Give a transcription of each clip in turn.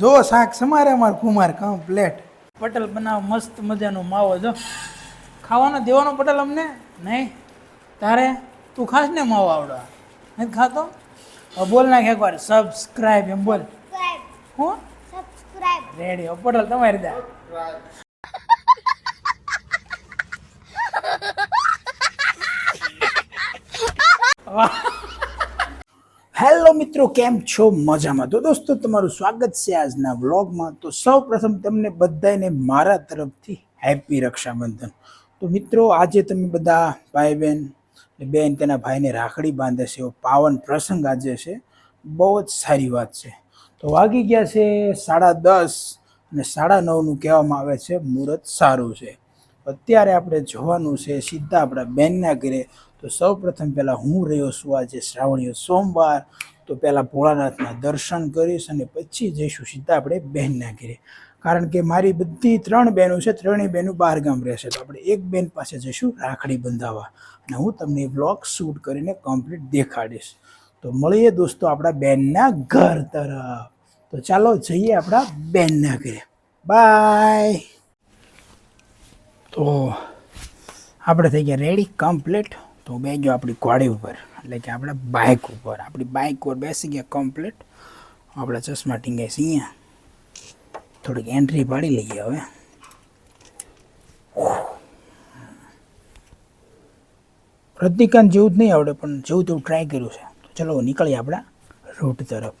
જો શાક સમારે અમારે કુમાર કમ્પ્લેટ પટેલ બનાવ મસ્ત મજાનો માવો જો. ખાવાનો દેવાનો પટેલ અમને? નહીં. તારે? તું ખાસ ને માવો આવડો. નથી ખાતો? બોલ નાખ એકવાર. સબસ્ક્રાઈબ એમ બોલ. હું? રેડી પટેલ તમારી દા. હેલો મિત્રો, કેમ છો? મજામાં. તો દોસ્તો, તમારું સ્વાગત છે આજના વ્લોગમાં. તો સૌ પ્રથમ તમને બધાને મારા તરફથી હેપી રક્ષાબંધન. તો મિત્રો, આજે તમે બધા ભાઈ બહેન બેન તેના ભાઈને રાખડી બાંધે છે, એવો પાવન પ્રસંગ આજે છે. બહુ જ સારી વાત છે. તો વાગી ગયા છે સાડા દસ અને સાડા નવનું કહેવામાં આવે છે, મુહૂર્ત સારું છે. અત્યારે આપણે જોવાનું છે, સીધા આપણા બેનના ઘરે. તો સૌ પ્રથમ પહેલાં હું રહ્યો છું આજે શ્રાવણીય સોમવાર. તો પહેલાં ભોળાનાથના દર્શન કરીશ અને પછી જઈશું સીધા આપણે બહેનના ઘરે. કારણ કે મારી બધી ત્રણ બહેનો છે, ત્રણેય બહેનો બહાર ગામ રહેશે તો આપણે એક બેન પાસે જઈશું રાખડી બંધાવવા. અને હું તમને બ્લોગ શૂટ કરીને કમ્પ્લીટ દેખાડીશ. તો મળીએ દોસ્તો આપણા બેનના ઘર તરફ. તો ચાલો જઈએ આપણા બેનના ઘરે. બાય તો આપણે થઈ ગયા રેડી કમ્પ્લીટ તો બે ગયો આપણી ઘોડી ઉપર, એટલે કે આપણે બાઇક ઉપર. આપણી બાઇક ઉપર બેસી ગયા કમ્પ્લીટ આપણા ચશ્મા ટીંગાઈ અહીંયા. થોડીક એન્ટ્રી પાડી લઈએ હવે. રજનીકાંત જેવું જ નહીં આવડે, પણ જેવું તેવું ટ્રાય કર્યું છે. તો ચલો નીકળીએ આપણા રૂટ તરફ.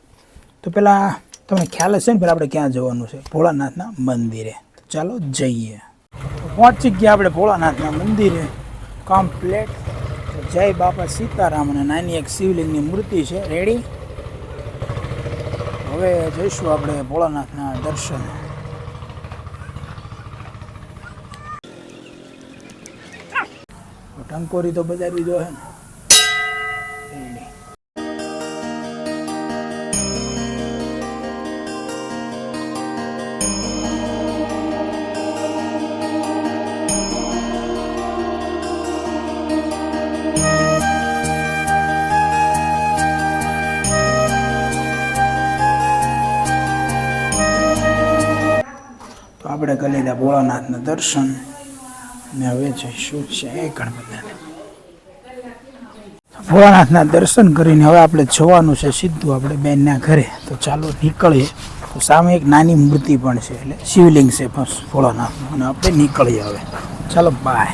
તો પહેલાં તમને ખ્યાલ હશે ને પહેલાં આપણે ક્યાં જવાનું છે? ભોળાનાથના મંદિરે. ચાલો જઈએ. પહોંચી ગયા આપણે ભોળાનાથના મંદિરે. કમ્પ્લેટ જય બાપા સીતારામ અને નાની એક શિવલિંગની મૂર્તિ છે. રેડી હવે જઈશું આપણે ભોળાનાથના દર્શન. ટંકોરી તો બજારવી દો હે ને. આપણે કરી લીધા ભોળાનાથના દર્શન. ને હવે જઈશું છે ગણપતિને ભોળાનાથના દર્શન કરીને હવે આપણે જવાનું છે સીધું આપણે બેનના ઘરે. તો ચાલો નીકળીએ. તો સામે એક નાની મૂર્તિ પણ છે, એટલે શિવલિંગ છે બસ ભોળાનાથનું. અને આપણે નીકળીએ હવે. ચાલો બાય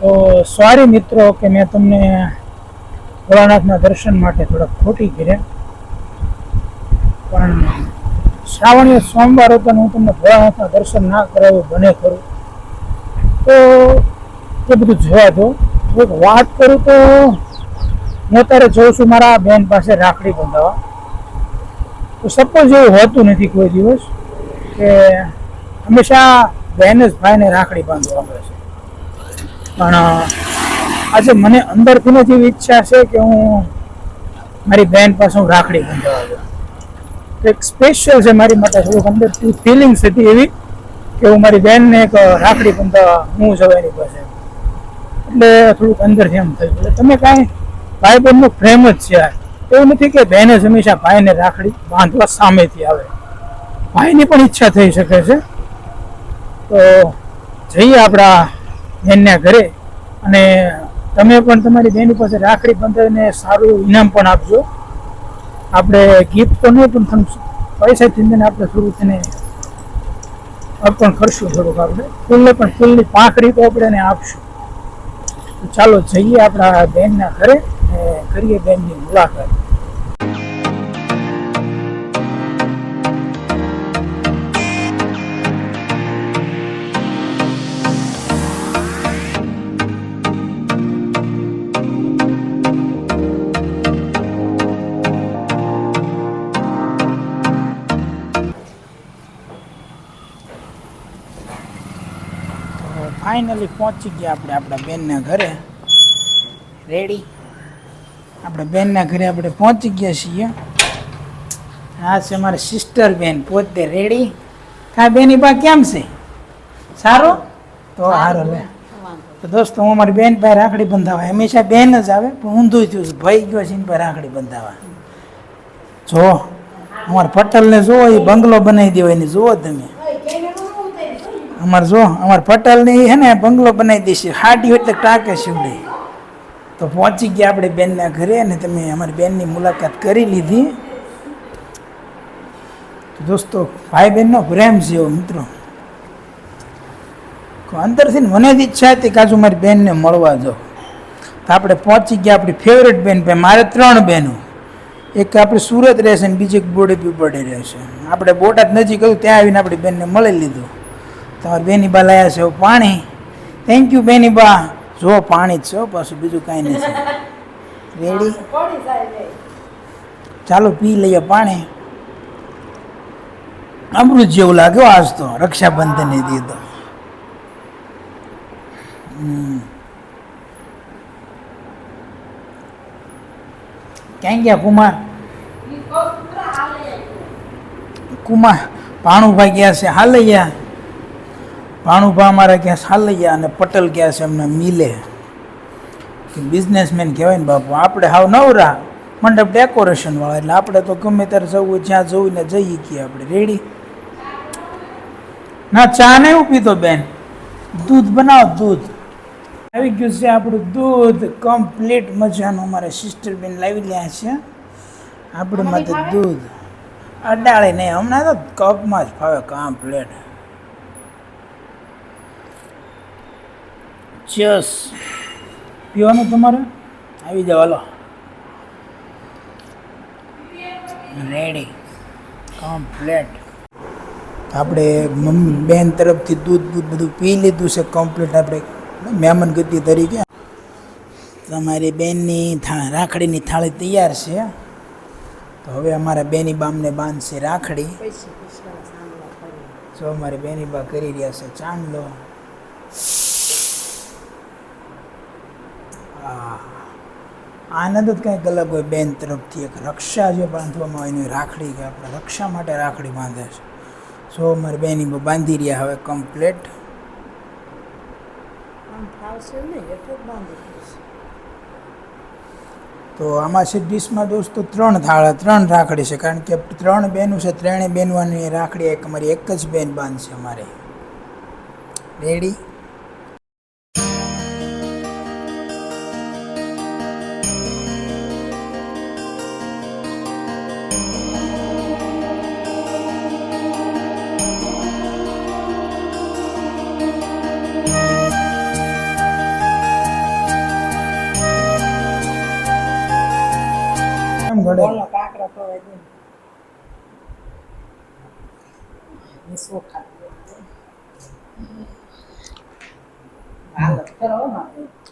તો સોરી મિત્રો કે મેં તમને ભોળાનાથના દર્શન માટે થોડાક ખોટી કર્યા. પણ શ્રાવણીય સોમવાર હતો હું તમને ભોળાનાથના દર્શન ના કરાવ્યું બને ખરું. તો એ બધું જોવા દો એક વાત કરું તો હું અત્યારે જોઉં છું મારા બેન પાસે રાખડી બંધાવા તો સપોઝ એવું હોતું નથી કોઈ દિવસ કે હંમેશા બેન જ ભાઈને રાખડી બાંધવા મળે છે. પણ, આજે મને અંદરથી જ એવી ઈચ્છા છે કે હું મારી બેન પાસે હું રાખડી બંધાવા જાઉં. એક સ્પેશિયલ છે મારી માટે, થોડુંક અંદરથી ફિલિંગ્સ હતી એવી કે હું મારી બેનને એક રાખડી બંધાવવા હું છું પાસે. એટલે થોડુંક અંદરથી એમ થયું. એટલે તમે કાંઈ ભાઈ બહેનનો પ્રેમ જ છે એવું નથી કે બહેને હંમેશા ભાઈને રાખડી બાંધવા સામેથી આવે. ભાઈની પણ ઈચ્છા થઈ શકે છે. તો જઈએ આપણા બહેનના ઘરે અને તમે પણ તમારી બહેની પાસે રાખડી બંધાવીને સારું ઇનામ પણ આપજો. આપણે ગિફ્ટ તો નહીં, પણ તમે પૈસાથી તેને આપણે થોડું તેને અર્પણ કરશું થોડુંક આપણે. ફૂલને પણ ફૂલની પાંખડી તો આપણે એને આપશું. ચાલો જઈએ આપણા બેનના ઘરે કરીએ બેનની મુલાકાત. ફાઇનલી પહોંચી ગયા આપણે આપણા બેનના ઘરે. રેડી આપણે બેનના ઘરે આપણે પહોંચી ગયા છીએ. આ છે મારા સિસ્ટર બેન. પોતે રેડી હા બેની બા કેમ છે? સારું? તો સારો. લે. તો દોસ્તો હું મારી બેન પાસે રાખડી બંધાવા. હંમેશા બેન જ આવે પણ ઊંધું થયું છે. ભાઈ ગયો છે ભાઈ રાખડી બંધાવા. જો અમારે પટેલને જુઓ એ બંગલો બનાવી દેવાય ને જુઓ તમે. અમારે જો, અમારે પટેલને એ હે ને, બંગલો બનાવી દેશે હાટી હોય એટલે ટાંકે શિવડે. તો પહોંચી ગયા આપણે બેનના ઘરે અને તમે અમારી બેનની મુલાકાત કરી લીધી. દોસ્તો ભાઈ બહેનનો પ્રેમ છે એવો, મિત્રો. અંદરથી મને જ ઈચ્છા હતી કે આજુ મારી બેનને મળવા જો તો આપણે પહોંચી ગયા આપણી ફેવરેટ બેન ભાઈ, મારે ત્રણ બહેનો. એક આપણે સુરત રહેશે ને બીજી એક બોડે પીપળે રહેશે. આપણે બોટાદ નજીક હતું, ત્યાં આવીને આપણી બેનને મળી લીધું. તમારી બેનીબા લાયા છે પાણી. થેન્ક યુ બેનીબા જો પાણી જ છે પાછું બીજું કાંઈ નથી રેડી ચાલો પી લઈએ પાણી. અમૃત જેવું લાગ્યો આજ તો રક્ષાબંધન દી તો. હમ. ક્યાં ગયા કુમાર? કુમાર ભાણુભાઈ ગયા છે હાલૈયા ભાણુભા અમારા ક્યાં ગયા અને પટેલ ક્યાં છે એમને મિલે. બિઝનેસમેન કહેવાય ને બાપુ આપણે હાવ નવરા મંડપ ડેકોરેશનવાળા એટલે આપણે તો ગમે ત્યારે જવું જ્યાં જવું ને જઈએ કે આપણે. રેડી ના ચા નહીં પીતો બેન. દૂધ બનાવો દૂધ. આવી ગયું છે આપણું દૂધ. કમ્પ્લીટ મજાનું અમારે સિસ્ટર બેન લાવી લ્યા છે. આપણે માટે દૂધ. અડાળે નહીં હમણાં તો કપમાં જ ફાવે કમ્પ્લીટ ચસ પીવાનું તમારે? આવી જાવ હાલો. રેડી કમ્પ્લેટ આપણે મમ્મી બેન તરફથી દૂધ દૂધ બધું પી લીધું છે કમ્પ્લીટ આપણે મહેમાન ગતિ તરીકે. તમારી બેનની રાખડીની થાળી તૈયાર છે. તો હવે અમારા બેની બામને બાંધશે રાખડી. જો અમારી બેની બા કરી રહ્યા છે ચાંદલો. આનંદ જ કંઈક અલગ હોય બેન તરફથી એક રક્ષા જે બાંધવામાં હોય એની રાખડી કે આપણે રક્ષા માટે રાખડી બાંધે છે. સો અમારી બેની બાંધી રહ્યા હવે કમ્પ્લેટ તો આમાં છે ડીશમાં દોસ્તો ત્રણ થાળા ત્રણ રાખડી છે કારણ કે ત્રણ બેનું છે ત્રણેય બેનવાની રાખડી એક અમારી એક જ બેન બાંધશે અમારે. રેડી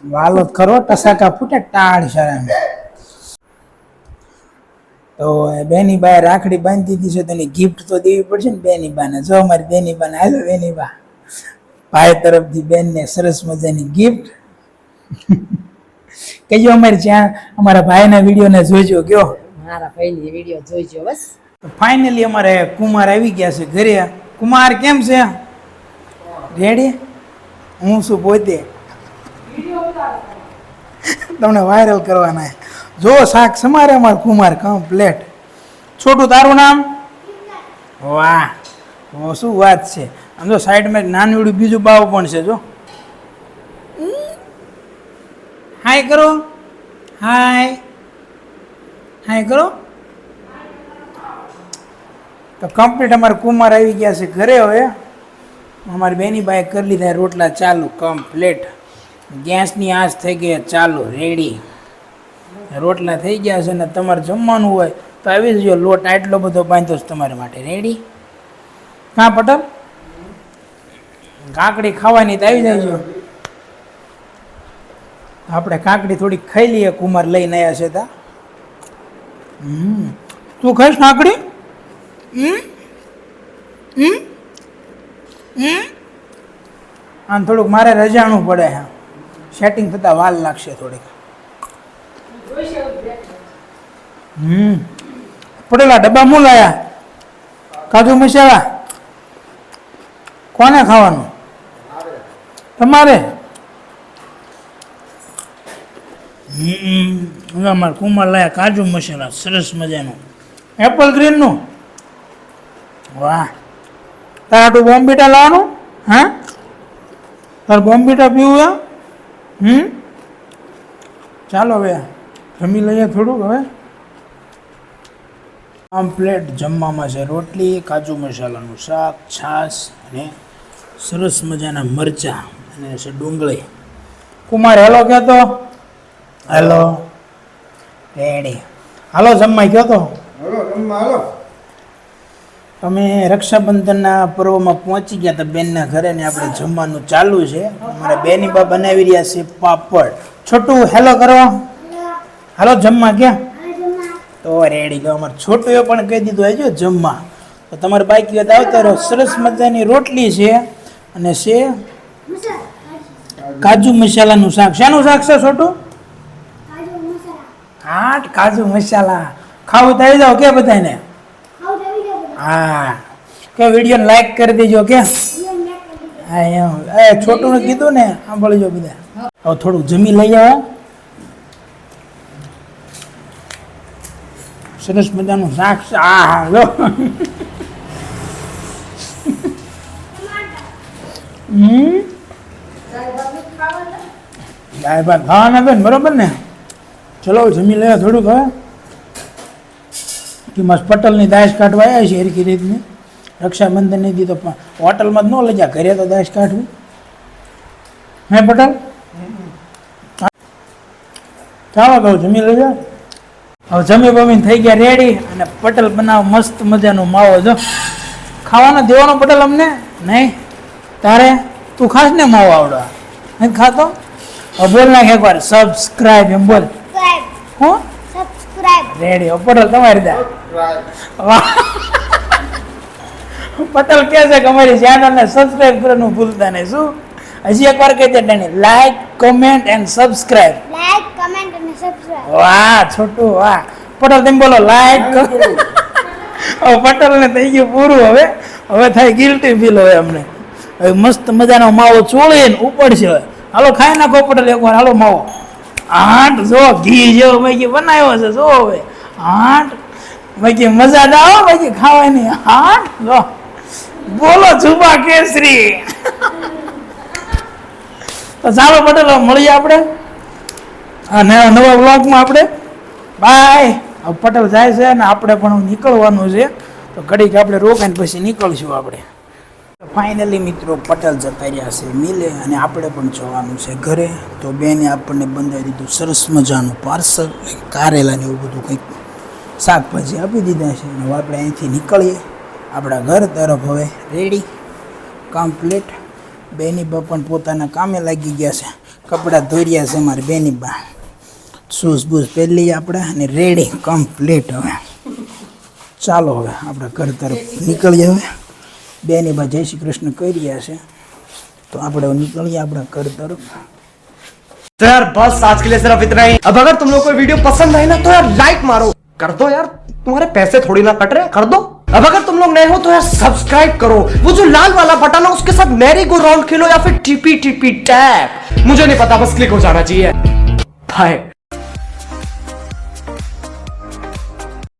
વાલો ખરો ટસાકા ફૂટે ટાળ શરમ. તો બેની બાએ રાખડી બાંધી દીધી છે તો એની ગિફ્ટ તો દેવી પડશે ને બેની બાને જો અમારી બેની બાને હાલો બેની બા ભાઈ તરફથી બેનને સરસ મજાની ગિફ્ટ કહીજો અમારે જ્યાં અમારા ભાઈના વિડીયોને જોઈજો કયો. મારા ભાઈની વીડિયો જોઈજો બસ. ફાઇનલી અમારે કુમાર આવી ગયા છે ઘરે. કુમાર કેમ છે? રેડી હું શું પોતે. તમને વાયરલ કરવાના જો શાક સમારે અમાર કુમાર કમ્પ્લેટ છોટું તારું નામ? વાહ. શું વાત છે. આમ જો સાઈડમાં એક નાનું બીજું બાવ પણ છે, જો. હાય કરો. હાય. હાય કરો. તો કમ્પ્લીટ અમારા કુમાર આવી ગયા છે ઘરે હવે. અમારી બેની બાએ કરી લીધા રોટલા ચાલુ કમ્પ્લીટ ગેસની આંચ થઈ ગઈ, ચાલુ રેડી રોટલા થઈ ગયા છે ને તમારે જમવાનું હોય તો આવી જજો લોટ, આટલો બધો બાંધો છે તમારા માટે. રેડી હા, પટલ? કાકડી ખાવાની તો આવી જાય આપણે કાકડી થોડીક ખાઈ લઈએ, કુમાર લઈને આવ્યા છે તા. હમ. તું ખાઈશ કાકડી? હમ? હમ? હમ? આમ થોડુંક મારે રજાણું પડે છે સેટિંગ થતાં વાર લાગશે થોડીક. હમ. પડેલા ડબ્બા હું લાયા? કાજુ મસાલા? કોને ખાવાનું? તમારે? અમારે કુમાર લાયા કાજુ મસાલા, સરસ મજાનું. એપલ ગ્રીનનું વાહ. તારા તું બોમ્બીટા લાવવાનું? હા? તારે બોમ્બીટા પીવું એમ હમ? ચાલો હવે જમી લઈએ થોડુંક હવે. આમ પ્લેટ જમવામાં છે રોટલી કાજુ મસાલાનું શાક છાશ અને સરસ મજાના મરચાં અને છે ડુંગળી. કુમાર હેલો કહેતો? હેલો. રેડી. હાલો જમવા કહેતો હેલો હાલો હાલો. અમે રક્ષાબંધનના પર્વમાં પહોંચી ગયા હતા બેનના ઘરે ને આપણે જમવાનું ચાલુ છે. અમારા બેની બા બનાવી રહ્યા છે પાપડ. છોટું હેલો કરો. હાલો જમવા ક્યાં તો રેડી ગયો. અમારે છોટુએ પણ કહી દીધું આવજો જમવા. તો તમારે બાઈક વાત આવતા રહો. સરસ મજાની રોટલી છે અને છે કાજુ મસાલાનું શાક. શાનું શાક છે છોટું? હાટ કાજુ મસાલા. ખાવું આવી જાઓ કે બધાને? હા. કે વીડિયો લાઈક કરી દેજો કે હા, એમ. એ છોટું કીધું ને, સાંભળજો બધા. હવે થોડું જમી લઈ આવો. સરસ મજાનું શાક આ હા લો. દાળ ભાત ખાવાના બેન બરોબર ને? ચલો, જમી લઈએ થોડુંક હવે મસ્ત પટલની દાશ કાઢવા આવ્યા છે એરકી રીતની. રક્ષાબંધનની નહીં દીધો પણ હોટલમાં જ ન લઈ જા ઘરે તો દાશ કાઢવી. હે પટેલ? ચાલો કહું જમી લેજો. હવે જમી બમીને થઈ ગયા રેડી અને પટેલ બનાવ મસ્ત મજાનો માવો જો. ખાવાનો દેવાનો પટેલ અમને? નહીં. તારે? તું ખાસ ને માવો આવડવા નથી ખાતો? હવે બોલ નાખ એકવાર સબસ્ક્રાઈબ એમ બોલ. હું? Subscribe. રેડી હવે પટેલ તમારી દા. પટેલ કહે છે કે અમારી ચેનલને સબસ્ક્રાઇબ કરવાનું ભૂલતા નહીં. શું? હજી એકવાર કહી દે ડાની like comment and subscribe like comment and subscribe વાહ છોટું વાહ. પટેલ તમે બોલો લાઈક હવે પટેલને થઈ ગયું પૂરું હવે. હવે થાય ગિલ્ટી ફીલ હોય અમને. હવે મસ્ત મજાનો માવો ચોળીને ઉપડશે હવે. હાલો ખાઈ નાખો પટેલ એકવાર. હાલો માવો. આઠ, જો ઘી જેવો મેં બનાવ્યો છે, જો હવે. આઠ બાકી મજા ના આવે બાકી ખાવાની. આઠ, જો. બોલો જુબા કેસરી. તો ચાલો પટેલ મળીએ આપણે. આ નવા વ્લોગમાં આપણે. બાય. પટેલ જાય છે અને આપણે પણ નીકળવાનું છે. તો ઘડીક આપણે રોકાઈને પછી નીકળશું આપણે. ફાઇનલી મિત્રો, પટેલ જતા રહ્યા છે મિલે અને આપણે પણ જવાનું છે ઘરે. તો બેને આપણને બંધાવી દીધું સરસ મજાનું પાર્સલ કારેલા ને એવું બધું કંઈક શાકભાજી આપી દીધા છે. હવે આપણે અહીંથી નીકળીએ. આપણા ઘર તરફ હવે રેડી કમ્પ્લીટ બેની બા પણ પોતાના કામે લાગી ગયા છે. કપડાં ધોર્યા છે મારી બેની બા. શૂઝ બૂઝ પહેરી આપણે અને રેડી કમ્પ્લીટ હવે. ચાલો હવે આપણા ઘર તરફ નીકળીએ હવે. બેની બા જય શ્રી કૃષ્ણ કહી રહ્યા છે તો આપણે હવે નીકળીએ આપણા ઘર તરફ तो यार बस आज के लिए सिर्फ इतना ही अब अगर तुम लोग को वीडियो पसंद आई ना तो यार लाइक मारो कर दो यार तुम्हारे पैसे थोड़ी ना कट रहे कर दो अब अगर तुम लोग नए हो तो यार सब्सक्राइब करो वो जो लाल वाला बटन है उसके साथ मैरी गो राउंड खेलो या फिर टीपी टीपी टैप मुझे नहीं पता बस क्लिक हो जाना चाहिए बाय